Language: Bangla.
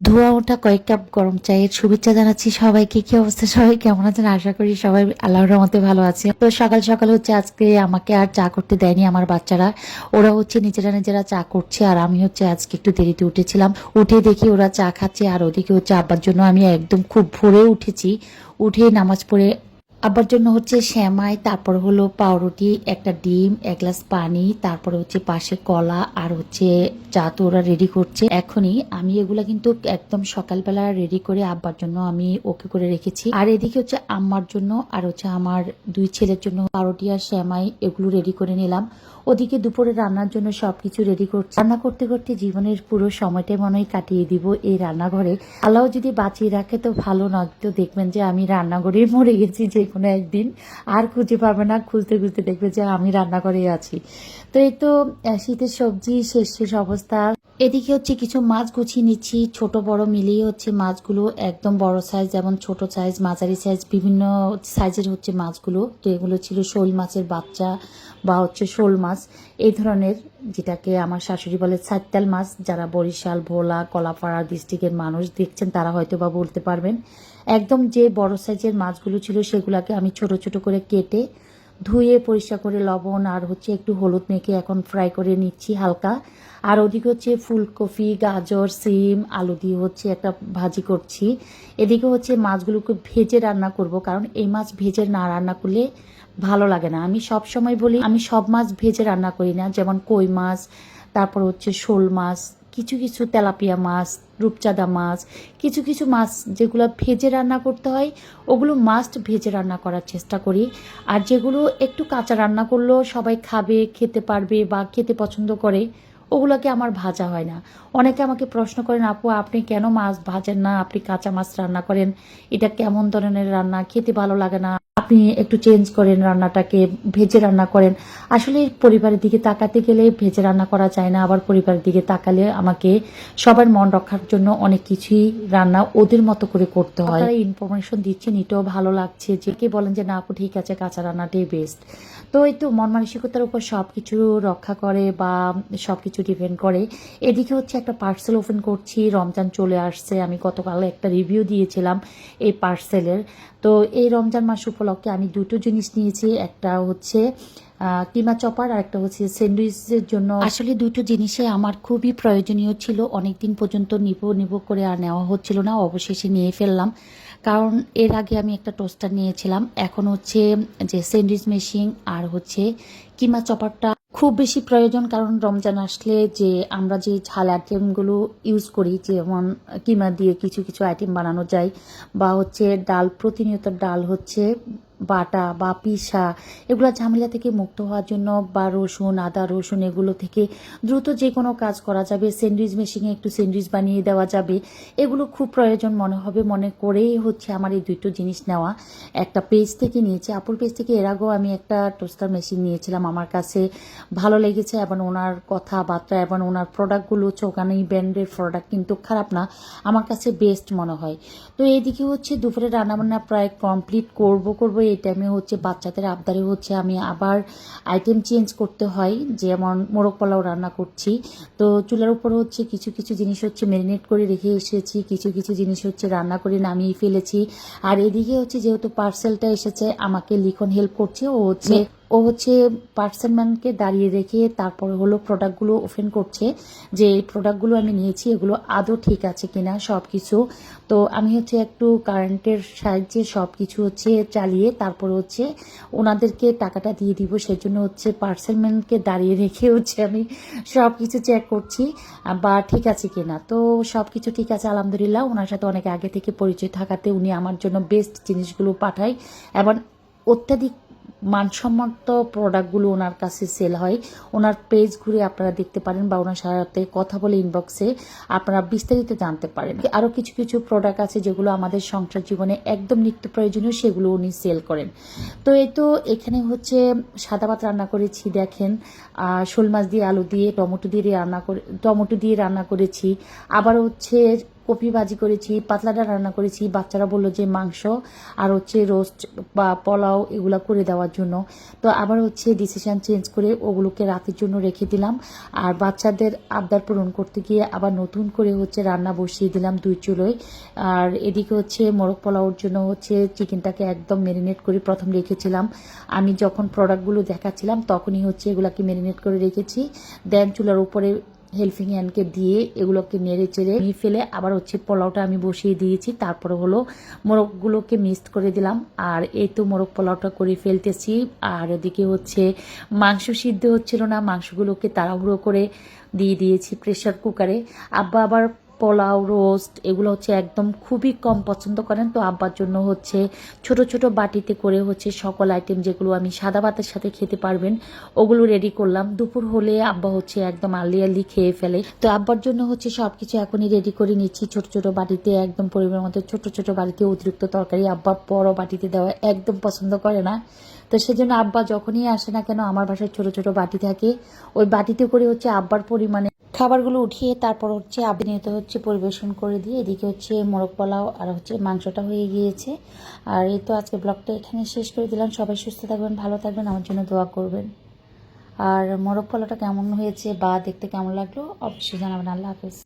ধোয়া ওঠা, কয়েক কাপ গরম চায়ের শুভেচ্ছা জানাচ্ছি সবাইকে। কি অবস্থা? সবাই কেমন আছেন? আশা করি সবাই আল্লাহর রহমতে ভালো আছে। তো সকাল সকাল হচ্ছে আজকে আমাকে আর চা করতে দেয়নি আমার বাচ্চারা। ওরা হচ্ছে নিজেরা নিজেরা চা করছে আর আমি হচ্ছে আজকে একটু দেরিতে উঠেছিলাম। উঠে দেখি ওরা চা খাচ্ছে আর ওদিকে হচ্ছে আব্বার জন্য আমি একদম খুব ভোরে উঠেছি। উঠে নামাজ পড়ে আব্বার জন্য হচ্ছে শ্যামাই তারপর হলো পাউরুটি, একটা ডিম, এক গ্লাস পানি, তারপরে হচ্ছে পাশে কলা আর হচ্ছে চা তো ওরা রেডি করছে। এখনই আমি এগুলা কিন্তু একদম সকালবেলা রেডি করে আব্বার জন্য আমি ওকে করে রেখেছি। আর এদিকে হচ্ছে আম্মার জন্য আর হচ্ছে আমার দুই ছেলের জন্য পাউরুটি আর শ্যামাই এগুলো রেডি করে নিলাম। ওদিকে দুপুরে রান্নার জন্য সবকিছু রেডি করছি। রান্না করতে করতে জীবনের পুরো সময়টাই মনে হয় কাটিয়ে দিব এই রান্নাঘরে। আল্লাহ যদি বাঁচিয়ে রাখে তো ভালো নয় তো দেখবেন যে আমি রান্নাঘরে মরে গেছি যে কোনো একদিন আর খুঁজে পাবে না। খুঁজতে খুঁজতে দেখবে যে আমি রান্নাঘরে আছি। তো এই তো শীতের সবজি, শেষ শেষ অবস্থা। এদিকে হচ্ছে কিছু মাছ গুছিয়ে নিচ্ছি। ছোট, বড় মিলিয়ে হচ্ছে মাছগুলো একদম বড় সাইজ যেমন ছোট সাইজ মাঝারি সাইজ বিভিন্ন সাইজের হচ্ছে মাছগুলো। তো এগুলো ছিল শোল মাছের বাচ্চা বা হচ্ছে শোল মাছ। এই ধরনের যেটাকে আমার শাশুড়ি বলে সাইতাল মাছ। যারা বরিশাল, ভোলা, কলাপাড়া ডিস্ট্রিক্টের মানুষ দেখছেন, তারা হয়তো বা বলতে পারবেন। একদম যে বড় সাইজের মাছগুলো ছিল সেগুলোকে আমি ছোট ছোট করে কেটে ধুয়ে পরিষ্কার করে লবণ আর হচ্ছে একটু হলুদ মেখে এখন ফ্রাই করে নিচ্ছি হালকা। আর ওদিকে হচ্ছে ফুলকপি, গাজর, সিম, আলু দিয়ে হচ্ছে একটা ভাজি করছি। এদিকে হচ্ছে মাছগুলোকে ভেজে রান্না করব কারণ এই মাছ ভেজে না রান্না করলে ভালো লাগে না। আমি সব সময় বলি আমি সব মাছ ভেজে রান্না করি না। যেমন কই মাছ, তারপর হচ্ছে শোল মাছ কিছু কিছু তেলাপিয়া মাছ, রূপচাঁদা মাছ, কিছু কিছু মাছ যেগুলো ভেজে রান্না করতে হয়, ওগুলো মাস্ট ভেজে রান্না করার চেষ্টা করি। আর যেগুলো একটু কাঁচা রান্না করলেও সবাই খাবে, খেতে পারবে বা খেতে পছন্দ করে, ওগুলোকে আমার ভাজা হয় না। অনেকে আমাকে প্রশ্ন করেন, আপু, আপনি কেন মাছ ভাজেন না? আপনি কাঁচা মাছ রান্না করেন। এটা কেমন ধরনের রান্না? খেতে ভালো লাগে না। আপনি একটু চেঞ্জ করেন, রান্নাটাকে ভেজে রান্না করেন। আসলে পরিবারের দিকে তাকাতে গেলে ভেজে রান্না করা যায় না। আবার পরিবারের দিকে তাকালে আমাকে সবার মন রক্ষার জন্য অনেক কিছুই রান্না ওদের মতো করে করতে হয়। ইনফরমেশন দিচ্ছেন, এটাও ভালো লাগছে যে কে বলেন যে, না আপু, ঠিক আছে, কাঁচা রান্নাটাই বেস্ট তো এই তো মন মানসিকতার উপর সব কিছু রক্ষা করে বা সব কিছু ডিপেন্ড করে। এদিকে হচ্ছে একটা পার্সেল ওপেন করছি, রমজান চলে আসছে। আমি গতকাল একটা রিভিউ দিয়েছিলাম এই পার্সেলের তো এই রমজান মাস উপলক্ষে আমি দুটো জিনিস নিয়েছি, একটা হচ্ছে কিমা চপার আর একটা হচ্ছে স্যান্ডউইচের জন্য। আসলে দুটো জিনিসে আমার খুবই প্রয়োজনীয় ছিল, অনেকদিন পর্যন্ত নিব নিব করে আর নেওয়া হচ্ছিল না, অবশেষে নিয়ে ফেললাম। কারণ এর আগে আমি একটা টোস্টার নিয়েছিলাম, এখন হচ্ছে যে স্যান্ডউইচ মেশিন আর হচ্ছে কিমা চপারটা খুব বেশি প্রয়োজন, কারণ রমজান আসলে যে আমরা যে ঝাল আইটেমগুলো ইউজ করি, যেমন কিমা দিয়ে কিছু কিছু আইটেম বানানো যায়, বা হচ্ছে ডাল, প্রতিনিয়ত ডাল হচ্ছে বাটা বা পিসা, এগুলো ঝামেলা থেকে মুক্ত হওয়ার জন্য বা রসুন, আদা, রসুন এগুলো থেকে দ্রুত যে কোনো কাজ করা যাবে। স্যান্ডউইচ মেশিনে একটু স্যান্ডউইচ বানিয়ে দেওয়া যাবে। এগুলো খুব প্রয়োজন মনে হবে, মনে করেই হচ্ছে আমার এই দুটো জিনিস নেওয়া। একটা পেজ থেকে নিয়েছি, আপুর পেজ থেকে এর আগেও আমি একটা টোস্টার মেশিন নিয়েছিলাম আমার কাছে। ভালো লেগেছে, এবং ওনার কথাবার্তা, এবং ওনার প্রোডাক্টগুলো চোখানি ব্র্যান্ডের প্রোডাক্ট কিন্তু খারাপ না, আমার কাছে বেস্ট মনে হয়। তো এইদিকে হচ্ছে দুপুরে রান্নাবান্না প্রায় কমপ্লিট করব করব এই টাইমে হচ্ছে বাচ্চাদের আবদারে হচ্ছে আমি আবার আইটেম চেঞ্জ করতে হয়, যেমন মোরগ পোলাও রান্না করছি। তো চুলার উপর হচ্ছে কিছু কিছু জিনিস হচ্ছে ম্যারিনেট করে রেখে এসেছি, কিছু কিছু জিনিস হচ্ছে রান্না করে নামিয়ে ফেলেছি। আর এদিকে হচ্ছে যেহেতু পার্সেলটা এসেছে, আমাকে লিখন হেল্প করছে, ও হচ্ছে ও হচ্ছে পার্সেল ম্যানকে দাঁড়িয়ে রেখে তারপরে হলো প্রোডাক্টগুলো ওপেন করছে যে এই প্রোডাক্টগুলো আমি নিয়েছি, এগুলো আদৌ ঠিক আছে কিনা সব কিছু তো আমি হচ্ছে একটু কারেন্টের সাহায্যে সব কিছু হচ্ছে চালিয়ে তারপর হচ্ছে ওনাদেরকে টাকাটা দিয়ে দিব, সেজন্য হচ্ছে পার্সেল ম্যানকে দাঁড়িয়ে রেখে হচ্ছে আমি সব কিছু চেক করছি, বা ঠিক আছে কিনা। তো সব কিছু ঠিক আছে, আলহামদুলিল্লাহ। ওনার সাথে অনেক আগে থেকে পরিচয় থাকাতে উনি আমার জন্য বেস্ট জিনিসগুলো পাঠায়। এবং অত্যাধিক মানসম্মত প্রোডাক্টগুলো ওনার কাছে সেল হয়। ওনার পেজ ঘুরে আপনারা দেখতে পারেন বা ওনার সাথে কথা বলে ইনবক্সে আপনারা বিস্তারিত জানতে পারেন। আরও কিছু কিছু প্রোডাক্ট আছে যেগুলো আমাদের সংসার জীবনে একদম নিত্য প্রয়োজনীয়, সেগুলো উনি সেল করেন। তো এই তো এখানে হচ্ছে সাদা ভাত রান্না করেছি, দেখেন। শোল মাছ দিয়ে আলু দিয়ে, টমেটো দিয়ে রান্না করে, টমেটো দিয়ে রান্না করেছি। আবার হচ্ছে কপি ভাজি করেছি, পাতলাটা রান্না করেছি। বাচ্চারা বলল যে মাংস আর হচ্ছে রোস্ট বা পোলাও এগুলা করে দেওয়ার জন্য। তো আবার হচ্ছে ডিসিশন চেঞ্জ করে ওগুলোকে রাতের জন্য রেখে দিলাম। আর বাচ্চাদের আবদার পূরণ করতে গিয়ে আবার নতুন করে হচ্ছে রান্না বসিয়ে দিলাম দুই চুলোয়। আর এদিকে হচ্ছে মোরগ পোলাওর জন্য হচ্ছে চিকেনটাকে একদম মেরিনেট করে প্রথম রেখেছিলাম। আমি যখন প্রোডাক্টগুলো দেখাচ্ছিলাম তখনই হচ্ছে এগুলাকে মেরিনেট করে রেখেছি। দেন চুলার উপরে হেল্পিং হ্যান্ডকে দিয়ে এগুলোকে নেড়ে চেড়ে নিয়ে ফেলে আবার হচ্ছে পোলাওটা আমি বসিয়ে দিয়েছি। তারপরে হলো মোরগগুলোকে মিক্সড করে দিলাম। আর এই তো মোরগ পোলাওটা করে ফেলতেছি। আর ওদিকে হচ্ছে মাংস সিদ্ধ হচ্ছিল না। মাংসগুলোকে তাড়াহুড়ো করে দিয়ে দিয়েছি প্রেশার কুকারে। আব্বা আবার পোলাও রোস্ট, এগুলো হচ্ছে একদম খুবই কম পছন্দ করেন। তো আব্বার জন্য হচ্ছে ছোট ছোট বাটিতে করে হচ্ছে সকল আইটেম যেগুলো আমি সাদা ভাতের সাথে খেতে পারবেন, ওগুলো রেডি করলাম। দুপুর হলে আব্বা হচ্ছে একদম আর্লি আর্লি খেয়ে ফেলে। তো আব্বার জন্য হচ্ছে সব কিছু এখনই রেডি করে নিচ্ছি। ছোট ছোট বাটিতে একদম পরিমাণ মতো ছোট ছোট বাটিতে অতিরিক্ত তরকারি আব্বা বড় বাটিতে দেওয়া একদম পছন্দ করে না। তো সেজন্য আব্বা যখনই আসে না কেন, আমার বাসায় ছোট ছোট বাটি থাকে। ওই বাটিতে করে হচ্ছে আব্বার পরিমাণে খাবারগুলো উঠিয়ে তারপর হচ্ছে আবিনিয়ত হচ্ছে, পরিবেশন করে দিয়ে এদিকে হচ্ছে মোরগ পোলাও আর হচ্ছে মাংসটা হয়ে গিয়েছে। আর এই তো আজকে ব্লগটা এখানে শেষ করে দিলাম। সবাই সুস্থ থাকবেন, ভালো থাকবেন, আমার জন্য দোয়া করবেন। আর মোরগ পোলাওটা কেমন হয়েছে বা দেখতে কেমন লাগল অবশ্যই জানাবেন। আল্লাহ হাফেজ।